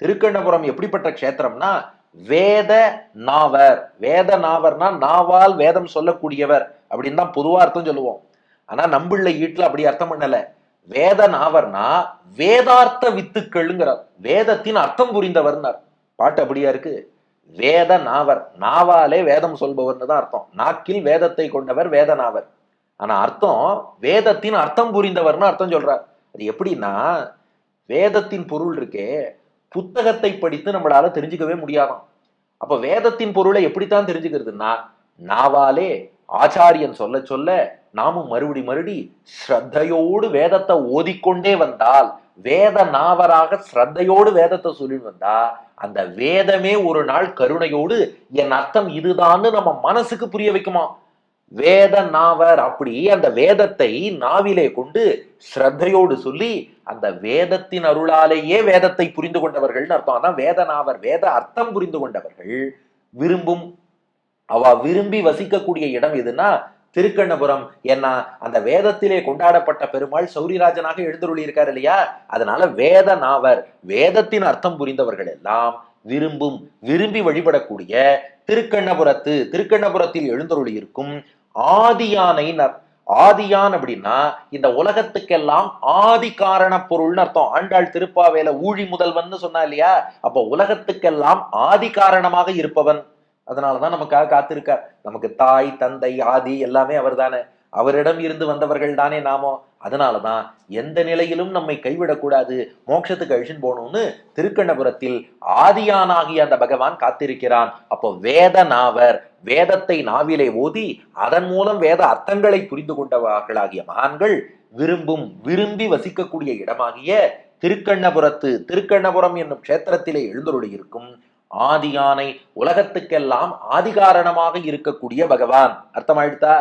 திருக்கண்ணபுரம் எப்படிப்பட்ட க்ஷேத்திரம்னா வேத நாவர். வேத நாவர்னா நாவால் வேதம் சொல்லக்கூடியவர் அப்படின்னு தான் பொதுவா அர்த்தம் சொல்லுவோம். ஆனா நம்பிள்ள ஈட்டுல அப்படி அர்த்தம் பண்ணல. வேத நாவர்னா வேதார்த்த வித்துக்கள்ங்கிறார். வேதத்தின் அர்த்தம் புரிந்தவர்னார். பாட்டு அப்படியா இருக்கு? வேத நாவர். நாவாலே வேதம் சொல்பவர்னு தான் அர்த்தம். நாக்கில் வேதத்தை கொண்டவர் வேத நாவர். ஆனா அர்த்தம் வேதத்தின் அர்த்தம் புரிந்தவர்னு அர்த்தம் சொல்றார். அது எப்படின்னா வேதத்தின் பொருள் இருக்கே புத்தகத்தை படித்து நம்மளால தெரிஞ்சுக்கவே முடியாதான். அப்ப வேதத்தின் பொருளை எப்படித்தான் தெரிஞ்சுக்கிறதுன்னா நாவாலே ஆச்சாரியன் சொல்ல சொல்ல நாமும் மறுபடி மறுபடி ஸ்ரத்தையோடு வேதத்தை ஓதிக்கொண்டே வந்தால் வேத நாவராக ஸ்ரத்தையோடு வேதத்தை சொல்லி வந்தா அந்த வேதமே ஒரு நாள் கருணையோடு என் அர்த்தம் இதுதான்னு நம்ம மனசுக்கு புரிய வைக்குமா? வேத நாவர் அப்படி அந்த வேதத்தை நாவிலே கொண்டு ஸ்ரத்தையோடு சொல்லி அந்த வேதத்தின் அருளாலேயே வேதத்தை புரிந்து கொண்டவர்கள்னு அர்த்தம். அதான் வேத நாவர் வேத அர்த்தம் புரிந்து கொண்டவர்கள் விரும்பும் அவ விரும்பி வசிக்கக்கூடிய இடம் எதுன்னா திருக்கண்ணபுரம். ஏன்னா அந்த வேதத்திலே கொண்டாடப்பட்ட பெருமாள் சௌரிராஜனாக எழுந்தருளி இருக்கார் இல்லையா? அதனால வேத நாவர் வேதத்தின் அர்த்தம் புரிந்தவர்கள் எல்லாம் விரும்பும் விரும்பி வழிபடக்கூடிய திருக்கண்ணபுரத்து திருக்கண்ணபுரத்தில் எழுந்தருளி இருக்கும் ஆதியானைனர் ஆதியான் அப்படின்னா இந்த உலகத்துக்கெல்லாம் ஆதி காரண பொருள்னு அர்த்தம். ஆண்டாள் திருப்பாவேல ஊழி முதல்வன் சொன்னா இல்லையா? அப்போ உலகத்துக்கெல்லாம் ஆதி காரணமாக இருப்பவன். அதனாலதான் நமக்காக காத்திருக்கார். நமக்கு தாய் தந்தை ஆதி எல்லாமே அவர் தானே அவரிடம் இருந்து வந்தவர்கள் தானே நாமோ? அதனாலதான் எந்த நிலையிலும் நம்மை கைவிடக்கூடாது. மோட்சத்துக்கு அழிச்சுன்னு போகணும்னு திருக்கண்ணபுரத்தில் ஆதியானாகிய அந்த பகவான் காத்திருக்கிறான். அப்போ வேத நாவர் வேதத்தை நாவிலே ஓதி அதன் மூலம் வேத அர்த்தங்களை புரிந்து கொண்டவர்களாகிய மகான்கள் விரும்பும் விரும்பி வசிக்கக்கூடிய இடமாகிய திருக்கண்ணபுரத்து திருக்கண்ணபுரம் என்னும் க்ஷேத்திரத்திலே எழுந்தருளி இருக்கும் ஆதியானை உலகத்துக்கெல்லாம் ஆதிகாரணமாக இருக்கக்கூடிய பகவான். அர்த்தமாயிடுதா